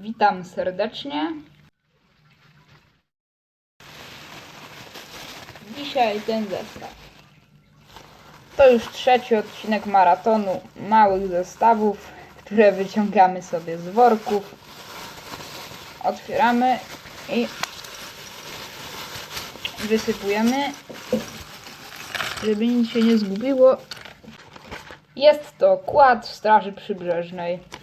Witam serdecznie. Dzisiaj ten zestaw. To już trzeci odcinek maratonu małych zestawów, które wyciągamy sobie z worków. Otwieramy i wysypujemy, żeby nic się nie zgubiło. Jest to kład Straży Przybrzeżnej.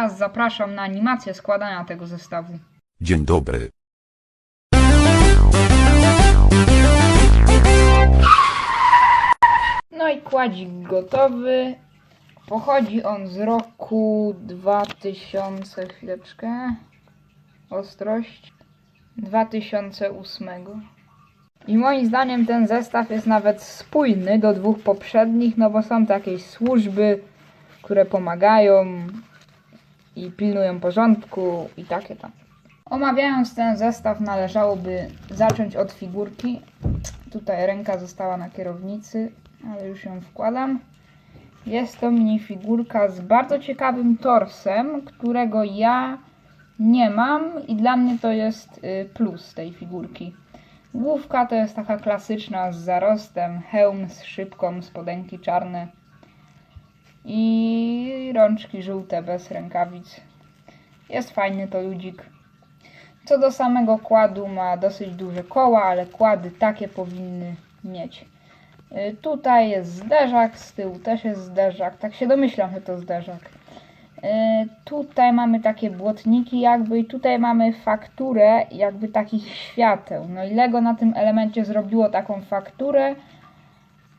Teraz zapraszam na animację składania tego zestawu. Dzień dobry. No i kładzik gotowy. Pochodzi on z roku 2000, chwileczkę. Ostrość 2008. I moim zdaniem ten zestaw jest nawet spójny do dwóch poprzednich, no bo są to jakieś służby, które pomagają i pilnują porządku i takie tam. Omawiając ten zestaw należałoby zacząć od figurki. Tutaj ręka została na kierownicy, ale już ją wkładam. Jest to minifigurka z bardzo ciekawym torsem, którego ja nie mam i dla mnie to jest y, plus tej figurki. Główka to jest taka klasyczna z zarostem, hełm z szybką, spodenki czarne i rączki żółte bez rękawic. Jest fajny to ludzik. Co do samego kładu ma dosyć duże koła, ale kłady takie powinny mieć. Y, Tutaj jest zderzak, z tyłu też jest zderzak. Tak się domyślam, że to zderzak. Y, Tutaj mamy takie błotniki jakby i tutaj mamy fakturę jakby takich świateł. No i Lego na tym elemencie zrobiło taką fakturę,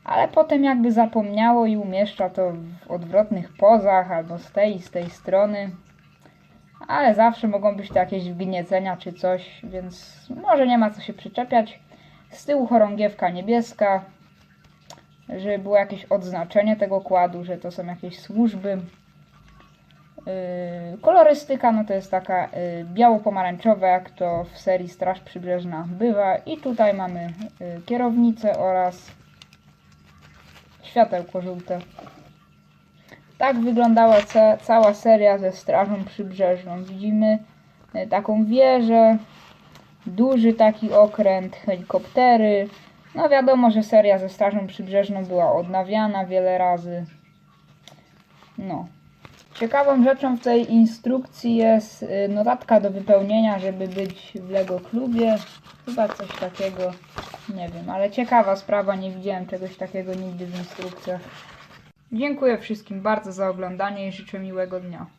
ale potem jakby zapomniało i umieszcza to w odwrotnych pozach albo z tej i z tej strony. Ale zawsze mogą być to jakieś wgniecenia czy coś, więc może nie ma co się przyczepiać. Z tyłu chorągiewka niebieska, żeby było jakieś odznaczenie tego kładu, że to są jakieś służby. Yy, kolorystyka no to jest taka yy, biało-pomarańczowa, jak to w serii Straż Przybrzeżna bywa. I tutaj mamy yy, kierownicę oraz światełko żółte. Tak wyglądała ca cała seria ze Strażą Przybrzeżną. Widzimy y, taką wieżę, duży taki okręt, helikoptery. No wiadomo, że seria ze Strażą Przybrzeżną była odnawiana wiele razy. No. Ciekawą rzeczą w tej instrukcji jest y, notatka do wypełnienia, żeby być w Lego klubie. Chyba coś takiego, nie wiem, ale ciekawa sprawa, nie widziałem czegoś takiego nigdy w instrukcjach. Dziękuję wszystkim bardzo za oglądanie i życzę miłego dnia.